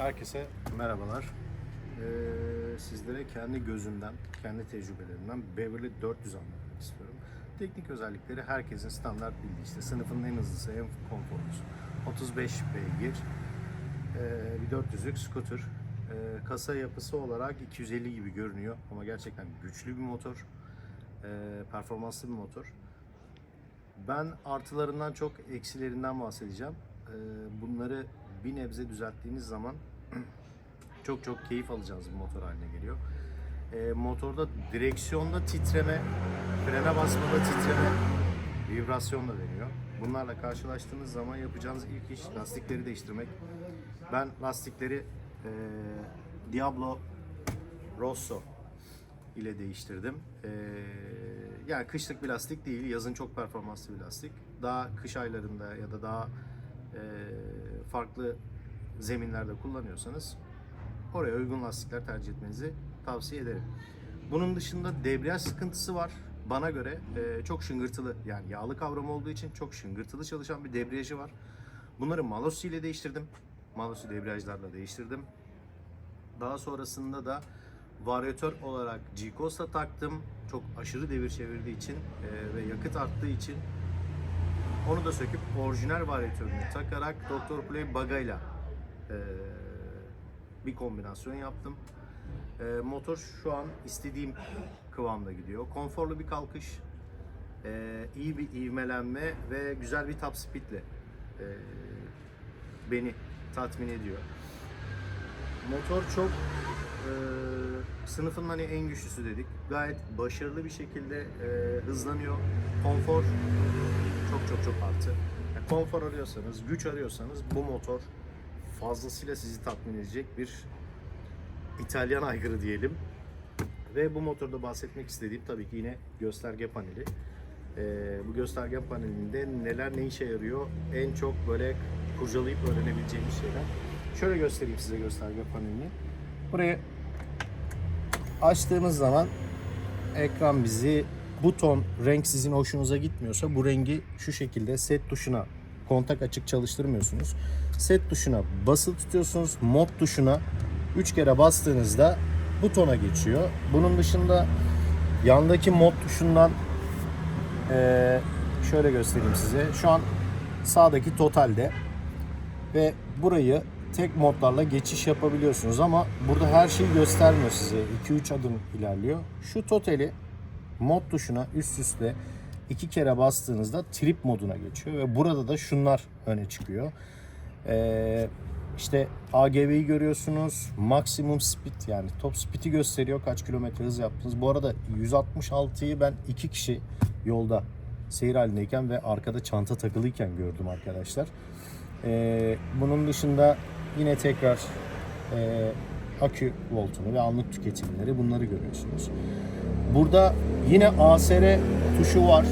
Herkese merhabalar. Ee, sizlere kendi gözümden, kendi tecrübelerimden Beverly 400 anlatmak istiyorum. Teknik özellikleri herkesin standart bildiği işte sınıfın en hızlısı, en konforlusu. 35 beygir, ee, bir 400'lük scooter. Ee, kasa yapısı olarak 250 gibi görünüyor ama gerçekten güçlü bir motor. Ee, performanslı bir motor. Ben artılarından çok eksilerinden bahsedeceğim. Ee, Bunları bir nebze düzelttiğiniz zaman çok çok keyif alacağınız bir motor haline geliyor. Ee, motorda direksiyonda titreme, frene basmada titreme, vibrasyon da deniyor. Bunlarla karşılaştığınız zaman yapacağınız ilk iş lastikleri değiştirmek. Ben lastikleri e, Diablo Rosso ile değiştirdim. Ee, yani kışlık bir lastik değil, yazın çok performanslı bir lastik. Daha kış aylarında ya da daha e, farklı zeminlerde kullanıyorsanız oraya uygun lastikler tercih etmenizi tavsiye ederim. Bunun dışında debriyaj sıkıntısı var. Bana göre e, çok şıngırtılı yani yağlı kavram olduğu için çok şıngırtılı çalışan bir debriyajı var. Bunları Malossi ile değiştirdim. Malossi debriyajlarla değiştirdim. Daha sonrasında da varyatör olarak G-Costa taktım. Çok aşırı devir çevirdiği için e, ve yakıt arttığı için onu da söküp orijinal varyatörünü takarak Dr. Play bagayla e, bir kombinasyon yaptım. E, motor şu an istediğim kıvamda gidiyor. Konforlu bir kalkış, e, iyi bir ivmelenme ve güzel bir top speedle e, beni tatmin ediyor. Motor çok sınıfın hani en güçlüsü dedik. Gayet başarılı bir şekilde hızlanıyor. Konfor çok çok çok artı. Yani konfor arıyorsanız, güç arıyorsanız bu motor fazlasıyla sizi tatmin edecek bir İtalyan aygırı diyelim. Ve bu motorda bahsetmek istediğim tabii ki yine gösterge paneli. Ee, bu gösterge panelinde neler ne işe yarıyor en çok böyle kurcalayıp öğrenebileceğimiz şeyler. Şöyle göstereyim size gösterge panelini. Burayı açtığımız zaman ekran bizi buton renk sizin hoşunuza gitmiyorsa bu rengi şu şekilde set tuşuna kontak açık çalıştırmıyorsunuz. Set tuşuna basılı tutuyorsunuz. Mod tuşuna 3 kere bastığınızda butona geçiyor. Bunun dışında yandaki mod tuşundan eee, şöyle göstereyim size. Şu an sağdaki totalde ve burayı tek modlarla geçiş yapabiliyorsunuz ama burada her şeyi göstermiyor size. 2-3 adım ilerliyor. Şu totali mod tuşuna üst üste iki kere bastığınızda trip moduna geçiyor ve burada da şunlar öne çıkıyor. Ee, işte AGV'yi görüyorsunuz. Maksimum speed yani top speed'i gösteriyor. Kaç kilometre hız yaptınız. Bu arada 166'yı ben iki kişi yolda seyir halindeyken ve arkada çanta takılıyken gördüm arkadaşlar. Ee, bunun dışında yine tekrar e, akü voltunu ve anlık tüketimleri bunları görüyorsunuz. Burada yine ASR tuşu var.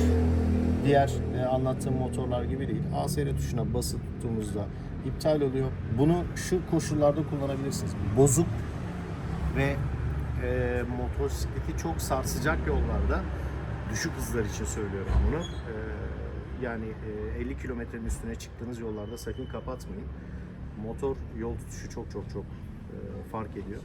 Diğer e, anlattığım motorlar gibi değil. ASR tuşuna basıp tuttuğumuzda iptal oluyor. Bunu şu koşullarda kullanabilirsiniz. Bozuk ve e, motosikleti çok sarsacak yollarda düşük hızlar için söylüyorum bunu. E, yani e, 50 kilometrenin üstüne çıktığınız yollarda sakın kapatmayın. Motor yol tutuşu çok çok çok e, fark ediyor.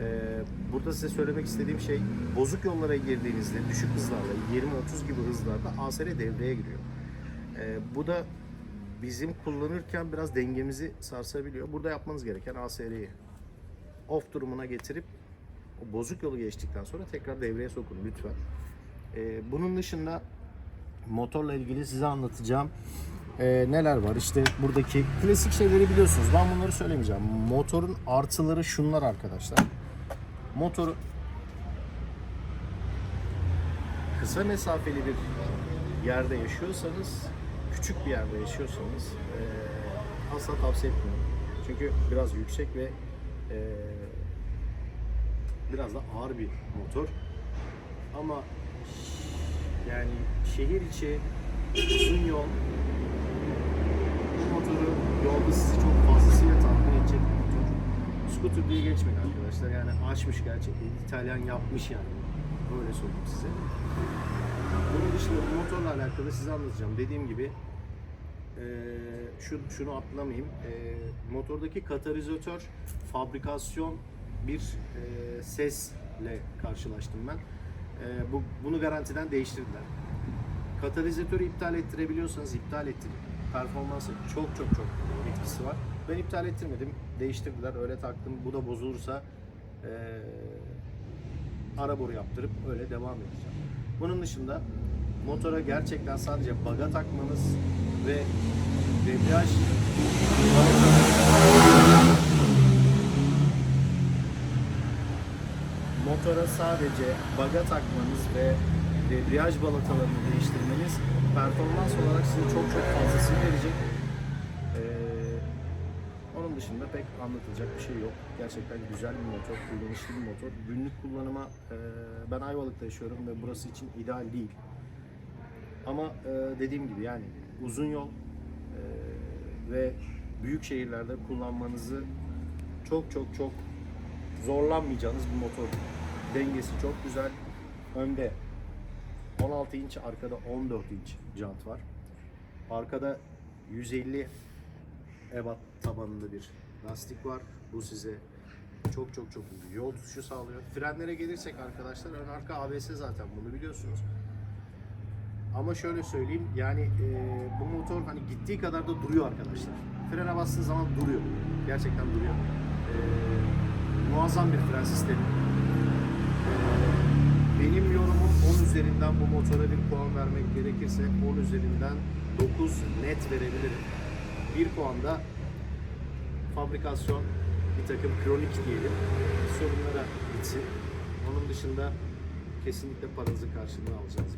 Ee, burada size söylemek istediğim şey bozuk yollara girdiğinizde düşük hızlarla 20-30 gibi hızlarda ASR devreye giriyor. Ee, bu da bizim kullanırken biraz dengemizi sarsabiliyor. Burada yapmanız gereken ASR'yi off durumuna getirip o bozuk yolu geçtikten sonra tekrar devreye sokun lütfen. Ee, bunun dışında motorla ilgili size anlatacağım ee, neler var. İşte buradaki klasik şeyleri biliyorsunuz. Ben bunları söylemeyeceğim. Motorun artıları şunlar arkadaşlar. Motoru kısa mesafeli bir yerde yaşıyorsanız, küçük bir yerde yaşıyorsanız ee, asla tavsiye etmiyorum. Çünkü biraz yüksek ve ee, biraz da ağır bir motor. Ama yani şehir içi uzun yol bu motoru yolda sizi çok fazlasıyla tatmin edecek bir motor. Scooter diye geçmeyin arkadaşlar. Yani açmış gerçekten. İtalyan yapmış yani. Öyle söyleyeyim size. Bunun dışında bu motorla alakalı size anlatacağım. Dediğim gibi e, şu şunu atlamayayım. E, motordaki katalizatör fabrikasyon bir e, sesle karşılaştım ben. E, bu bunu garantiden değiştirdiler. Katalizatörü iptal ettirebiliyorsanız iptal ettirin. Performansa çok çok çok etkisi var. Ben iptal ettirmedim. Değiştirdiler. Öyle taktım. Bu da bozulursa e, ara boru yaptırıp öyle devam edeceğim. Bunun dışında motora gerçekten sadece baga takmanız ve debriyaj motora sadece baga takmanız ve debriyaj balatalarını değiştirmeniz performans olarak size çok çok fazlasını verecek. Ee, onun dışında pek anlatılacak bir şey yok. Gerçekten güzel bir motor, kullanışlı bir motor. Günlük kullanıma e, ben Ayvalık'ta yaşıyorum ve burası için ideal değil. Ama e, dediğim gibi yani uzun yol e, ve büyük şehirlerde kullanmanızı çok çok çok zorlanmayacağınız bir motor. Dengesi çok güzel. Önde 16 inç, arkada 14 inç jant var. Arkada 150 ebat tabanında bir lastik var. Bu size çok çok çok iyi yol tutuşu sağlıyor. Frenlere gelirsek arkadaşlar ön arka ABS zaten bunu biliyorsunuz. Ama şöyle söyleyeyim yani e, bu motor hani gittiği kadar da duruyor arkadaşlar. Frene bastığı zaman duruyor. Gerçekten duruyor. E, muazzam bir fren sistemi. Benim yorumum 10 üzerinden bu motora bir puan vermek gerekirse 10 üzerinden 9 net verebilirim. Bir puan da fabrikasyon bir takım kronik diyelim sorunlara gitsin. Onun dışında kesinlikle paranızın karşılığını alacağız.